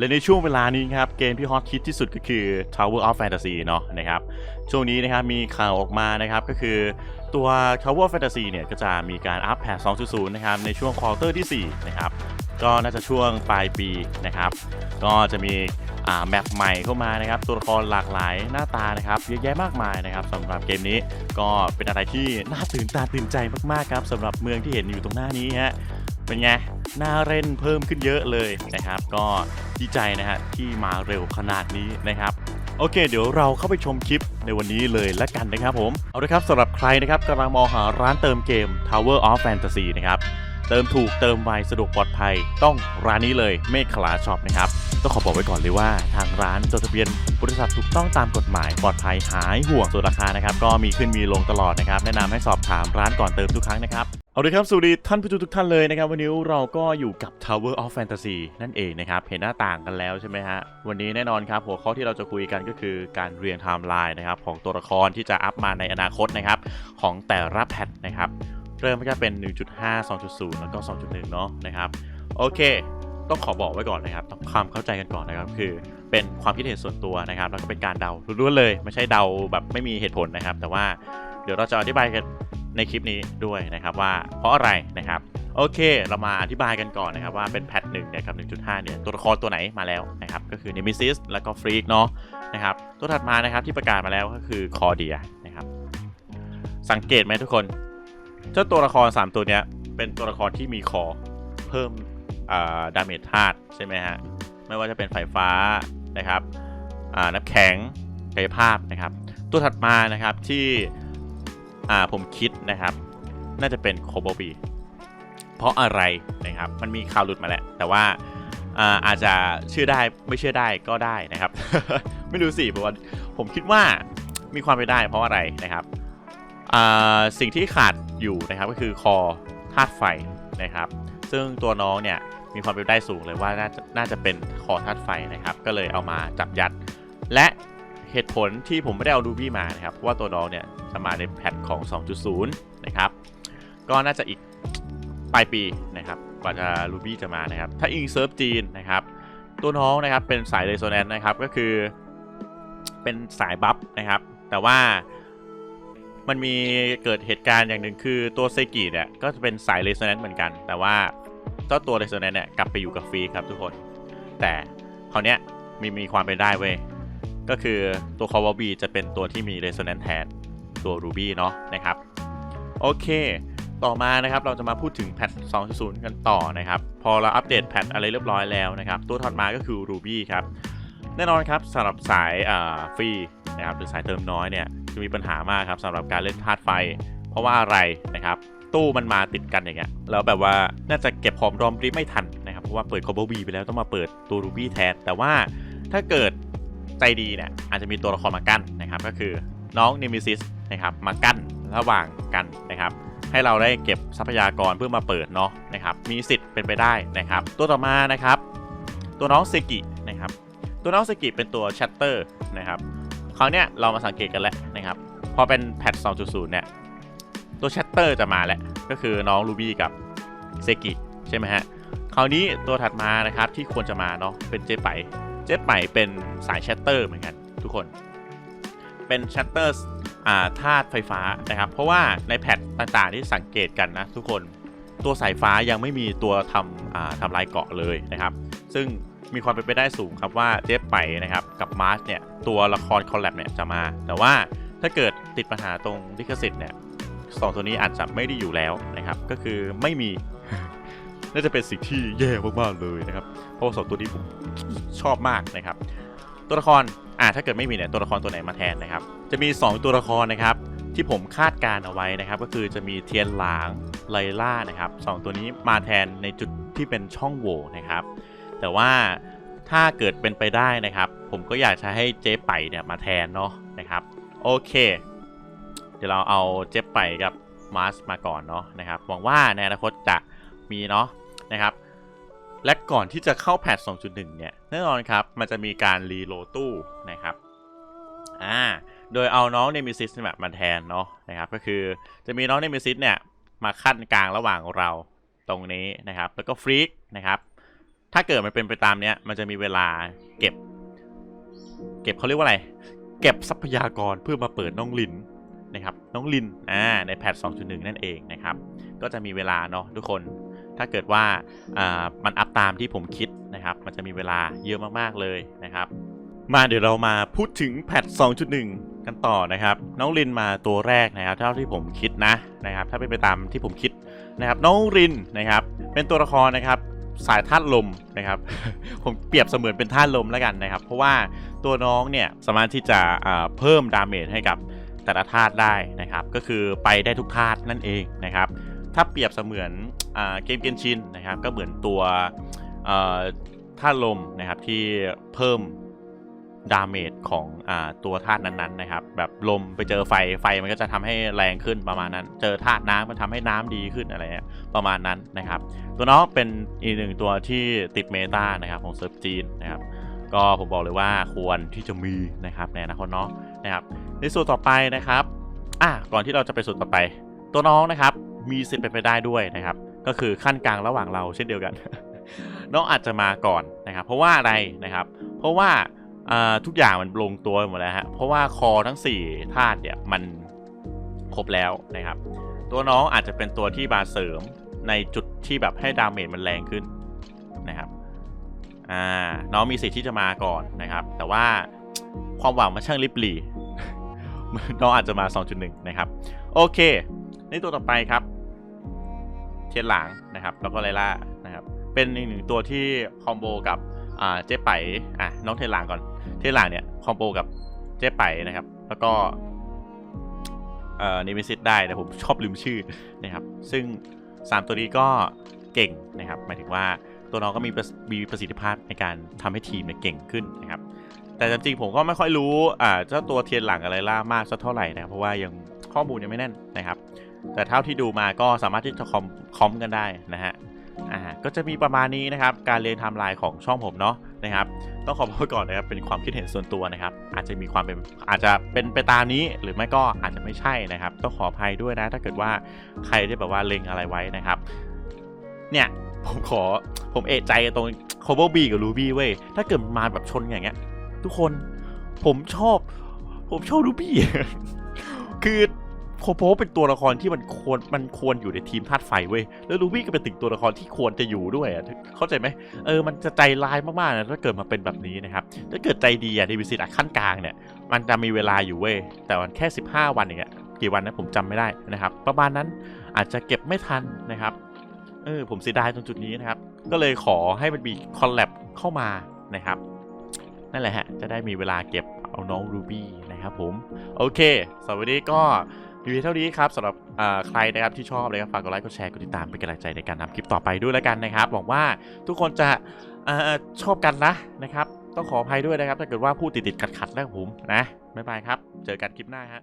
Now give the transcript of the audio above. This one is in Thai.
และในช่วงเวลานี้ครับเกมที่ฮอตฮิตที่สุดก็คือ Tower of Fantasy เนาะนะครับช่วงนี้นะครับมีข่าวออกมานะครับก็คือตัว Tower of Fantasy เนี่ยก็จะมีการอัปแพท2.0 นะครับในช่วงควอเตอร์ที่4นะครับก็น่าจะช่วงปลายปีนะครับก็จะมีอาแมปใหม่เข้ามานะครับตัวละครหลากหลายหน้าตานะครับเยอะแยะมากมายนะครับสำหรับเกมนี้ก็เป็นอะไรที่น่าตื่นตาตื่นใจมากๆครับสำหรับเมืองที่เห็นอยู่ตรงหน้านี้ฮะ เป็นไงน่าเล่นเพิ่มขึ้นเยอะเลยนะครับ ก็ดีใจนะฮะที่มาเร็วขนาดนี้นะครับโอเค เดี๋ยวเราเข้าไปชมคลิปในวันนี้เลยละกันนะครับผม เอาละครับสำหรับใครนะครับกำลังมองหาร้านเติมเกม Tower of Fantasy นะครับ เติมถูกเติมไวสะดวกปลอดภัย ต้องร้านนี้เลยเมฆขลาช็อปนะครับ ต้องขอบอกไว้ก่อนเลยว่าทางร้านจดทะเบียนบริษัทถูกต้องตามกฎหมายปลอดภัยหายห่วงส่วนราคานะครับ ก็มีขึ้นมีลงตลอดนะครับ แนะนำให้สอบถามร้านก่อนเติมทุกครั้งนะครับ เอาเลยครับสวัสดีท่านผู้ชมทุกท่านเลยนะครับ วันนี้เราก็อยู่กับ Tower of Fantasy นั่นเองนะครับ เห็นหน้าต่างกันแล้วใช่ไหมฮะ วันนี้แน่นอนครับ หัวข้อที่เราจะคุยกันก็คือการเรียงไทม์ไลน์นะครับ ของตัวละครที่จะอัพมาในอนาคตนะครับ ของแต่ละแพทนะครับ เริ่มก็จะเป็น 1.5 2.0 แล้วก็ 2.1 เนาะนะครับ โอเค ต้องขอบอกไว้ก่อนนะครับต้องความเข้าใจกันก่อนนะครับคือเป็นความคิดเห็นส่วนตัวนะครับ แล้วก็เป็นการเดาล้วนๆเลย ไม่ใช่เดาแบบไม่มีเหตุผลนะครับ แต่ว่าเดี๋ยวเราจะอธิบายกัน ในคลิปนี้ด้วยนะครับว่าเพราะอะไรนะครับโอเค เรามาอธิบายกันก่อนนะครับว่าเป็นแพทหนึ่งเนี่ยกับ1.5 เนี่ยตัวละครตัวไหนมาแล้วนะครับก็คือ Nemesis แล้วก็ฟรีกเนาะนะครับตัวถัดมานะครับที่ประกาศมาแล้วก็คือคอเดียนะครับสังเกตไหมทุกคน เจ้าตัวละคร 3 ตัวเนี้ยเป็นตัวละครที่มีคอเพิ่มดาเมจธาตุใช่ไหมฮะไม่ว่าจะเป็นไฟฟ้านะครับอ่าน้ำแข็งกายภาพนะครับ ตัวถัดมานะครับที่ อ่าผมคิดนะครับ น่าจะเป็นโคโบบีเพราะอะไรนะครับ มันมีข่าวหลุดมาแหละแต่ว่าอ่าอาจจะเชื่อได้ไม่เชื่อได้ก็ได้นะครับ ไม่รู้สิเพราะว่าผมคิดว่ามีความไปนได้เพราะอะไรนะครับอ่าสิ่งที่ขาดอยู่นะครับก็คือคอธาตุไฟนะครับ ซึ่งตัวน้องเนี่ยมีความเป็นได้สูงเลยว่าน่าจะน่าจะเป็นคอธาตุไฟนะครับ ก็เลยเอามาจับยัด และ เหตุผลที่ผมไม่ได้เอารูบี้มานะครับเพราะว่าตัวน้องเนี่ยจะมาในแพทของ 2.0 นะครับ ก็น่าจะอีกปลายปีนะครับกว่าจะรูบี้จะมานะครับ ถ้าอิงเซิร์ฟจีนนะครับ ตัวน้องนะครับเป็นสายเรโซแนนซ์นะครับก็คือเป็นสายบัฟนะครับ แต่ว่ามันมีเกิดเหตุการณ์อย่างหนึ่งคือตัวเซกิเนี่ยก็จะเป็นสายเรโซแนนซ์เหมือนกัน แต่ว่าเจ้าตัวเรโซแนนซ์เนี่ยกลับไปอยู่กับฟรีครับทุกคน แต่คราวเนี้ยมีมีความเป็นได้เว้ย ก็คือตัวคาวาบีจะเป็นตัวที่มีเรโซแนนซ์แทนตัวรูบี้เนาะนะครับ โอเค ต่อมานะครับเราจะมาพูดถึงแพท2.0 กันต่อนะครับ พอเราอัปเดตแพทอะไรเรียบร้อยแล้วนะครับ ตัวถัดมาก็คือ Ruby ครับ แน่นอนครับสำหรับสายฟรีนะครับหรือสายเติมน้อยเนี่ยจะมีปัญหามากครับสำหรับการเล่นธาตุไฟ เพราะว่าอะไรนะครับตู้มันมาติดกันอย่างเงี้ยแล้วแบบว่าน่าจะเก็บหอมรอมริบไม่ทันนะครับเพราะว่าเปิดคอมโบบีไปแล้วต้องมาเปิดตัวรูบี้แทนแต่ว่าถ้าเกิด ใจดีเนี่ยอาจจะมีตัวละครมากั้นนะครับก็คือน้องเนมิซิสนะครับมากั้นระหว่างกันนะครับให้เราได้เก็บทรัพยากรเพื่อมาเปิดเนาะนะครับมีสิทธิ์เป็นไปได้นะครับตัวต่อมานะครับตัวน้องเซกินะครับตัวน้องเซกิเป็นตัวชัตเตอร์นะครับคราวเนี้ยเรามาสังเกตกันแล้วนะครับพอเป็นแพท 2.0 เนี่ยตัวชัตเตอร์จะมาแล้วก็คือน้องรูบี้กับเซกิใช่ไหมฮะคราวนี้ตัวถัดมานะครับที่ควรจะมาเนาะเป็นเจไป เจ๊ไปเป็นสายชัตเตอร์เหมือนกันทุกคน เป็นชัตเตอร์อ่าธาตุไฟฟ้านะครับ เพราะว่าในแพทต่างๆที่สังเกตกันนะทุกคนตัวสายฟ้ายังไม่มีตัวทำอ่าทำลายเกาะเลยนะครับ ซึ่งมีความเป็นไปได้สูงครับว่าเจฟไปนะครับกับมาร์ชเนี่ยตัวละครคอลแลบเนี่ยจะมา แต่ว่าถ้าเกิดติดปัญหาตรงลิขสิทธิ์เนี่ยสองตัวนี้อาจจะไม่ได้อยู่แล้วนะครับ ก็คือไม่มี น่าจะเป็นสิ่งที่แย่มากๆเลยนะครับ เพราะว่าสองตัวนี้ผมชอบมากนะครับ ตัวละครอ่าถ้าเกิดไม่มีเนี่ยตัวละครตัวไหนมาแทนนะครับ จะมี 2 ตัวละครนะครับ ที่ผมคาดการเอาไว้นะครับ ก็คือจะมีเทียนหลางไลล่านะครับสองตัวนี้มาแทนในจุดที่เป็นช่องโหว่นะครับ แต่ว่าถ้าเกิดเป็นไปได้นะครับ ผมก็อยากจะให้เจ๊ไปเนี่ยมาแทนเนาะนะครับโอเค เดี๋ยวเราเอาเจ๊ไปกับมาร์สมาก่อนเนาะนะครับหวังว่าในอนาคตจะมีเนาะ นะครับ และก่อนที่จะเข้าแพท2.1 เนี่ยแน่นอนครับ มันจะมีการรีโหลดตู้นะครับอ่าโดยเอาน้องเนมิซิสเนี่ยมาแทนเนาะนะครับ ก็คือจะมีน้องเนมิซิสเนี่ยมาขั้นกลางระหว่างเราตรงนี้นะครับ แล้วก็ฟรีกนะครับ ถ้าเกิดมันเป็นไปตามเนี้ยมันจะมีเวลาเก็บ เก็บเขาเรียกว่าอะไร เก็บทรัพยากรเพื่อมาเปิดน้องลินนะครับ น้องลินอ่าในแพท2.1 นั่นเองนะครับ ก็จะมีเวลาเนาะทุกคน ถ้าเกิดว่ามันอัพตามที่ผมคิดนะครับ มันจะมีเวลาเยอะมากๆเลยนะครับ มาเดี๋ยวเรามาพูดถึงแพท 2.1 กันต่อนะครับ น้องลินมาตัวแรกนะครับ เท่าที่ผมคิดนะนะครับ ถ้าเป็นไปตามที่ผมคิดนะครับ น้องรินนะครับ เป็นตัวละครนะครับสายธาตุลมนะครับ ผมเปรียบเสมือนเป็นธาตุลมแล้วกันนะครับ เพราะว่าตัวน้องเนี่ยสามารถที่จะเพิ่มดาเมจให้กับแต่ละธาตุได้นะครับ ก็คือไปได้ทุกธาตุนั่นเองนะครับ ถ้าเปรียบเสมือนเกมเกนชินนะครับ ก็เหมือนตัวธาตุลมนะครับที่เพิ่มดาเมจของอตัวธาตุนั้นๆนะครับ แบบลมไปเจอไฟไฟมันก็จะทำให้แรงขึ้นประมาณนั้น เจอธาตุน้ำมันทำให้น้ำดีขึ้นอะไรเงี้ยประมาณนั้นนะครับ ตัวน้องเป็นอีกหนึ่งตัวที่ติดเมตานะครับของเซิร์ฟจีนนะครับก็ผมบอกเลยว่าควรที่จะมีนะครับในอนาคตเนาะนะครับในส่วนต่อไปนะครับอะก่อนที่เราจะไปส่วนต่อไป ตัวน้องนะครับ มีสิทธิ์เป็นไปได้ด้วยนะครับ ก็คือขั้นกลางระหว่างเราเช่นเดียวกัน น้องอาจจะมาก่อนนะครับ เพราะว่าอะไรนะครับ เพราะว่าทุกอย่างมันลงตัวหมดแล้วฮะเพราะว่าคอทั้ง4ธาตุเนี่ยมันครบแล้วนะครับ ตัวน้องอาจจะเป็นตัวที่มาเสริมในจุดที่แบบให้ดาเมจมันแรงขึ้นนะครับอ่าน้องมีสิทธิ์ที่จะมาก่อนนะครับ แต่ว่าความหวังมันช่างลิบหลีน้องอาจจะมา 2.1 นะครับ โอเค ในตัวต่อไปครับเทียนหลางนะครับ แล้วก็ไลล่านะครับ เป็นอีกหนึ่งตัวที่คอมโบกับเจ๊ไปอะน้องเทียนหลางก่อน เทียนหลางเนี่ยคอมโบกับเจ๊ไปนะครับ แล้วก็เอ่อนิมิซิตได้แต่ผมชอบลืมชื่อนะครับ ซึ่ง 3 ตัวนี้ก็เก่งนะครับ หมายถึงว่าตัวน้องก็มีมีประสิทธิภาพในการทำให้ทีมเนี่ยเก่งขึ้นนะครับ แต่จริงๆผมก็ไม่ค่อยรู้อ่าเจ้าตัวเทียนหลังอะไรล่ามากสักเท่าไหร่นะครับเพราะว่ายังข้อมูลยังไม่แน่นนะครับ แต่เท่าที่ดูมาก็สามารถที่จะคอมคอมกันได้นะฮะอ่าก็จะมีประมาณนี้นะครับ การเรียนไทม์ไลน์ของช่องผมเนาะนะครับ ต้องขอบอกก่อนนะครับเป็นความคิดเห็นส่วนตัวนะครับ อาจจะมีความเป็นอาจจะเป็นไปตามนี้หรือไม่ก็อาจจะไม่ใช่นะครับ ต้องขออภัยด้วยนะ ถ้าเกิดว่าใครได้แบบว่าเล็งอะไรไว้นะครับ เนี่ยผมขอผมเอะใจตรง cover B กับ Ruby เว้ยถ้าเกิดมาแบบชนอย่างเงี้ย ทุกคนผมชอบ ผมชอบ Ruby คือ โคโพเป็นตัวละครที่มันควรมันควรอยู่ในทีมธาตุไฟเว้ยแล้ว Ruby ก็เป็นติ่งตัวละครที่ควรจะอยู่ด้วยอะเข้าใจไหมเออมันจะใจร้ายมากๆนะถ้าเกิดมาเป็นแบบนี้นะครับถ้าเกิดใจดีอะเดวิสิตอะขั้นกลางเนี่ย มันจะมีเวลาอยู่เว้ยแต่มันแค่ 15 วันอย่างเงี้ยกี่วันนะผมจำไม่ได้นะครับ ประมาณนั้นอาจจะเก็บไม่ทันนะครับเออผมเสียดายตรงจุดนี้นะครับ ก็เลยขอให้มันมีคอลแลบเข้ามานะครับนั่นแหละฮะจะได้มีเวลาเก็บเอาน้องรูบี้นะครับผม โอเคสำหรับวันนี้ก็ อยู่เท่านี้ครับสำหรับใครนะครับที่ชอบเลยครับฝากกดไลค์กดแชร์กดติดตามเป็นกำลังใจในการทำคลิปต่อไปด้วยแล้วกันนะครับหวังว่าทุกคนจะอชอบกันนะนะครับ ต้องขออภัยด้วยนะครับ ถ้าเกิดว่าพูดติดติดขัดๆแล้วผมนะบ๊ายบายครับ เจอกันคลิปหน้าฮะ